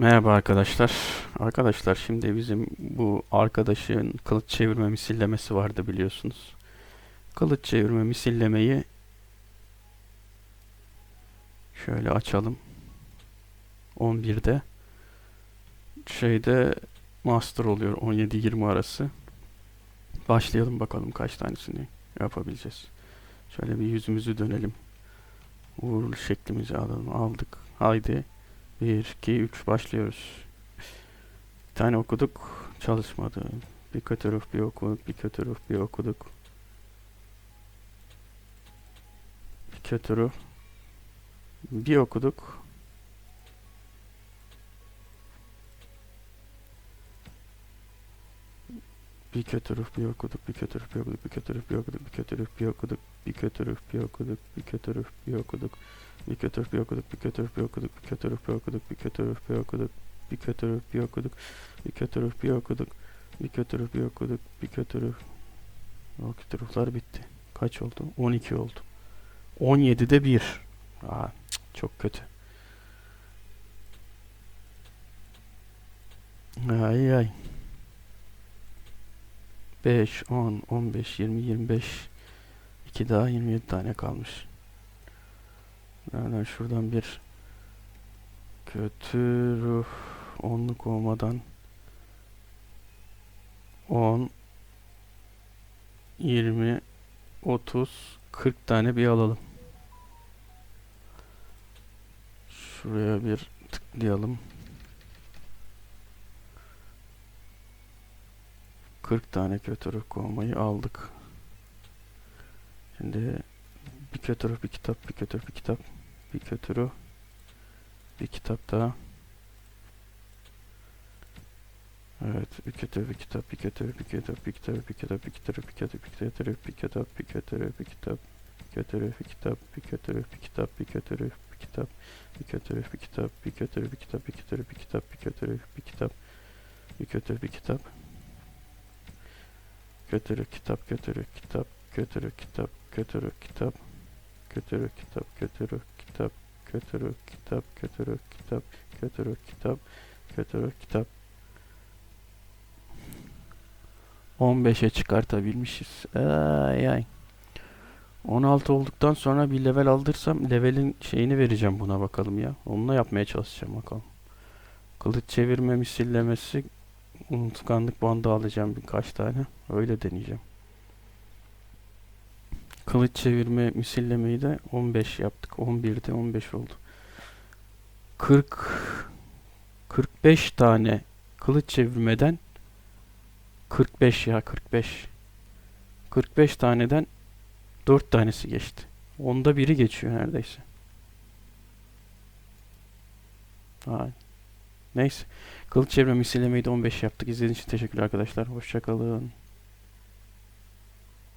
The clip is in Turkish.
Merhaba arkadaşlar. Arkadaşlar şimdi bizim bu arkadaşın kılıç çevirme misillemesi vardı biliyorsunuz. Kılıç çevirme misillemeyi şöyle açalım. 11'de şeyde master oluyor 17-20 arası. Başlayalım bakalım kaç tanesini yapabileceğiz. Şöyle bir yüzümüzü dönelim. Vurul şeklimizi alalım. Aldık. Haydi. 1, 2, 3 başlıyoruz. Bir tane okuduk. Çalışmadı. Bir kötü ruh bir okuduk. Bir kötü ruh bir okuduk. Bir kötü ruh. Bir okuduk. Bir kötü ruh bir okuduk. Bir kötü ruh bir okuduk. Bir kötü ruh bir okuduk. Bir kötü ruh bir okuduk. Bir kötü ruh bir okuduk. Bir kötü ruh bir okuduk. Bir kötü ruh bir okuduk, bir kötü bir okuduk, bir kötü bir okuduk, bir kötü bir okuduk, bir kötü bir okuduk, bir kötü bir okuduk, bir kötü ruh bir okuduk, bir kötü ruh. O kötü ruhlar bitti. Kaç oldu? 12 oldu. 17'de 1. Aa, çok kötü. Ay ay. 5, 10, 15, 20, 25. 2 daha 27 tane kalmış. Nereden şuradan bir kötü ruh onluk olmadan 10 20 30 40 tane bir alalım. Şuraya bir tıklayalım. 40 tane kötü ruh kovmayı aldık. Şimdi bir kötü ruh bir kitap, bir kötü ruh bir kitap. Bir kötü ruh. Bir kitap daha. Evet, bir kötü bir kitap, bir kötü bir kitap, bir kitap, bir kitap, bir kitap, bir kitap, bir ruh, bir kitap, bir kötü bir kitap, bir kötü bir kitap, bir kötü bir kitap, bir kötü bir kitap, bir kötü bir kitap, bir kötü bir kitap, bir kötü bir kitap, bir kötü bir kitap, bir kötü bir kitap, kötü ruh, kitap, kötü ruh, kitap, kötü ruh, kitap, kötü ruh, kitap, kötü ruh, kitap, kötü ruh, kitap, kötü ruh, kitap, kötü ruh, kitap, kötü ruh, kitap, kötü ruh, kitap. 15'e çıkartabilmişiz. Ay ay. 16 olduktan sonra bir level aldırsam levelin şeyini vereceğim buna bakalım ya. Onunla yapmaya çalışacağım bakalım. Kılıç çevirme misillemesi unutkanlık bandı alacağım birkaç tane. Öyle deneyeceğim. Kılıç çevirme misillemeyi de 15 yaptık. 11'de 15 oldu. 40 45 tane kılıç çevirmeden 45 ya 45. 45 taneden 4 tanesi geçti. Onda biri geçiyor neredeyse. Ay. Neyse. Kılıç çevirme misillemeyi de 15 yaptık. İzlediğiniz için teşekkürler arkadaşlar. Hoşçakalın.